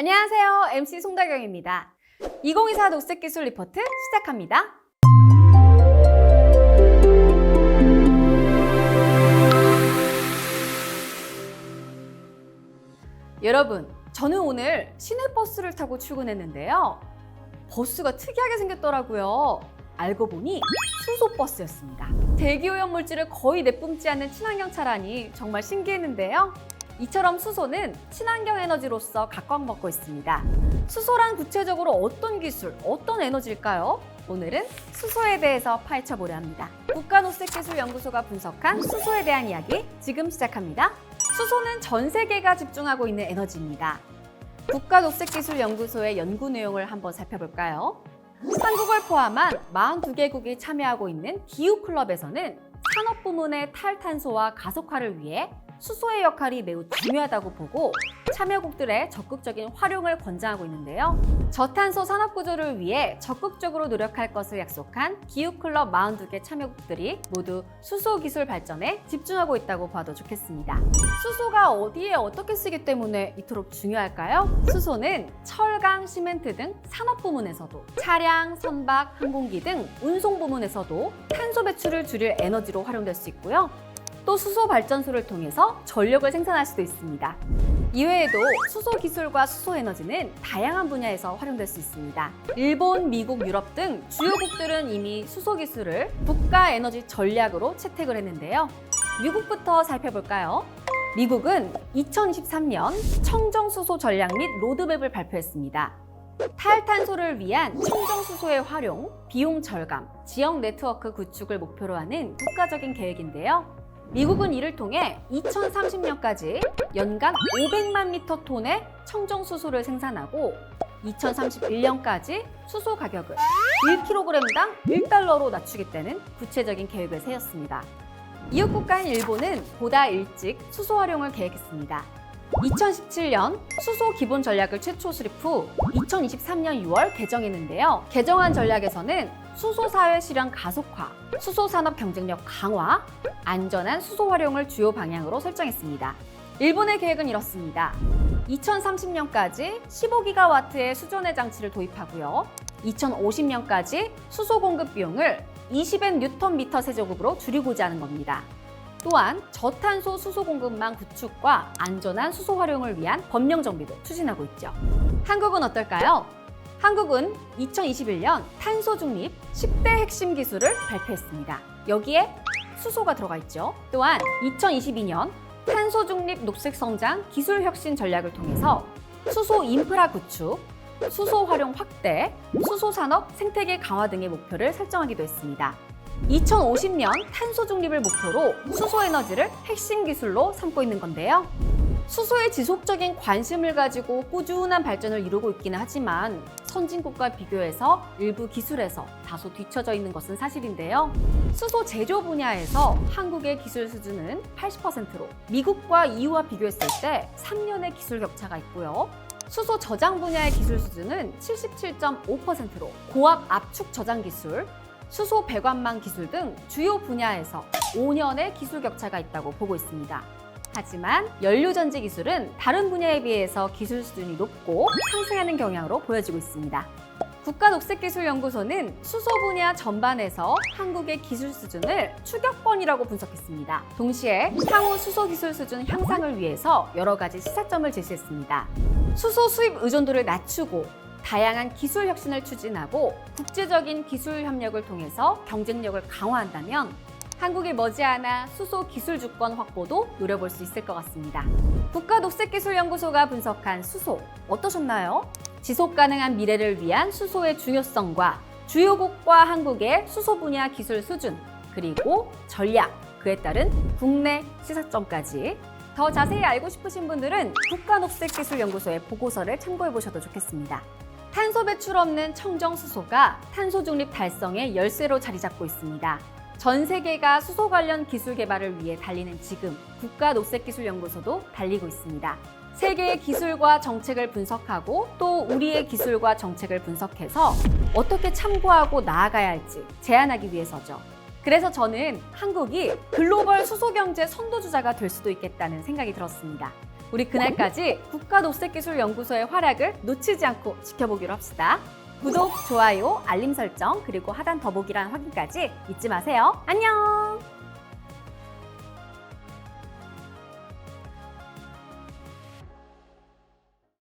안녕하세요. MC 송다경입니다. 2024 녹색기술 리포트 시작합니다. 여러분, 저는 오늘 시내버스를 타고 출근했는데요. 버스가 특이하게 생겼더라고요. 알고 보니 수소버스였습니다. 대기오염 물질을 거의 내뿜지 않는 친환경 차라니 정말 신기했는데요. 이처럼 수소는 친환경 에너지로서 각광받고 있습니다. 수소란 구체적으로 어떤 기술, 어떤 에너지일까요? 오늘은 수소에 대해서 파헤쳐 보려 합니다. 국가노색기술연구소가 분석한 수소에 대한 이야기 지금 시작합니다. 수소는 전 세계가 집중하고 있는 에너지입니다. 국가녹색기술연구소의 연구 내용을 한번 살펴볼까요? 한국을 포함한 42개국이 참여하고 있는 기후클럽에서는 산업 부문의 탈탄소와 가속화를 위해 수소의 역할이 매우 중요하다고 보고 참여국들의 적극적인 활용을 권장하고 있는데요. 저탄소 산업 구조를 위해 적극적으로 노력할 것을 약속한 기후클럽 42개 참여국들이 모두 수소 기술 발전에 집중하고 있다고 봐도 좋겠습니다. 수소가 어디에 어떻게 쓰기 때문에 이토록 중요할까요? 수소는 철강, 시멘트 등 산업 부문에서도 차량, 선박, 항공기 등 운송 부문에서도 탄소 배출을 줄일 에너지로 활용될 수 있고요. 또 수소 발전소를 통해서 전력을 생산할 수도 있습니다. 이외에도 수소 기술과 수소 에너지는 다양한 분야에서 활용될 수 있습니다. 일본, 미국, 유럽 등 주요국들은 이미 수소 기술을 국가 에너지 전략으로 채택을 했는데요. 미국부터 살펴볼까요? 미국은 2023년 청정 수소 전략 및 로드맵을 발표했습니다. 탈탄소를 위한 청정 수소의 활용, 비용 절감, 지역 네트워크 구축을 목표로 하는 국가적인 계획인데요. 미국은 이를 통해 2030년까지 연간 500만 리터 톤의 청정 수소를 생산하고 2031년까지 수소 가격을 1kg당 1달러로 낮추겠다는 구체적인 계획을 세웠습니다. 이웃 국가인 일본은 보다 일찍 수소 활용을 계획했습니다. 2017년 수소 기본 전략을 최초 수립 후 2023년 6월 개정했는데요. 개정안 전략에서는 수소 사회 실현 가속화, 수소 산업 경쟁력 강화, 안전한 수소 활용을 주요 방향으로 설정했습니다. 일본의 계획은 이렇습니다. 2030년까지 15기가와트의 수전의 장치를 도입하고요. 2050년까지 수소 공급 비용을 20엔 뉴턴 미터 세제곱으로 줄이고자 하는 겁니다. 또한 저탄소 수소 공급망 구축과 안전한 수소 활용을 위한 법령 정비도 추진하고 있죠. 한국은 어떨까요? 한국은 2021년 탄소 중립 10대 핵심 기술을 발표했습니다. 여기에 수소가 들어가 있죠. 또한 2022년 탄소 중립 녹색 성장 기술 혁신 전략을 통해서 수소 인프라 구축, 수소 활용 확대, 수소 산업 생태계 강화 등의 목표를 설정하기도 했습니다. 2050년 탄소 중립을 목표로 수소 에너지를 핵심 기술로 삼고 있는 건데요. 수소에 지속적인 관심을 가지고 꾸준한 발전을 이루고 있기는 하지만 선진국과 비교해서 일부 기술에서 다소 뒤처져 있는 것은 사실인데요. 수소 제조 분야에서 한국의 기술 수준은 80%로 미국과 EU와 비교했을 때 3년의 기술 격차가 있고요. 수소 저장 분야의 기술 수준은 77.5%로 고압 압축 저장 기술, 수소 배관망 기술 등 주요 분야에서 5년의 기술 격차가 있다고 보고 있습니다. 하지만 연료 전지 기술은 다른 분야에 비해서 기술 수준이 높고 상승하는 경향으로 보여지고 있습니다. 국가녹색기술연구소는 수소 분야 전반에서 한국의 기술 수준을 추격권이라고 분석했습니다. 동시에 향후 수소 기술 수준 향상을 위해서 여러 가지 시사점을 제시했습니다. 수소 수입 의존도를 낮추고 다양한 기술 혁신을 추진하고 국제적인 기술 협력을 통해서 경쟁력을 강화한다면 한국이 머지않아 수소 기술 주권 확보도 노려볼 수 있을 것 같습니다. 국가녹색기술연구소가 분석한 수소 어떠셨나요? 지속 가능한 미래를 위한 수소의 중요성과 주요국과 한국의 수소 분야 기술 수준 그리고 전략 그에 따른 국내 시사점까지 더 자세히 알고 싶으신 분들은 국가녹색기술연구소의 보고서를 참고해 보셔도 좋겠습니다. 탄소 배출 없는 청정 수소가 탄소 중립 달성의 열쇠로 자리 잡고 있습니다. 전 세계가 수소 관련 기술 개발을 위해 달리는 지금 국가 녹색기술연구소도 달리고 있습니다. 세계의 기술과 정책을 분석하고 또 우리의 기술과 정책을 분석해서 어떻게 참고하고 나아가야 할지 제안하기 위해서죠. 그래서 저는 한국이 글로벌 수소 경제 선도주자가 될 수도 있겠다는 생각이 들었습니다. 우리 그날까지 국가녹색기술연구소의 활약을 놓치지 않고 지켜보기로 합시다. 구독, 좋아요, 알림 설정, 그리고 하단 더보기란 확인까지 잊지 마세요. 안녕!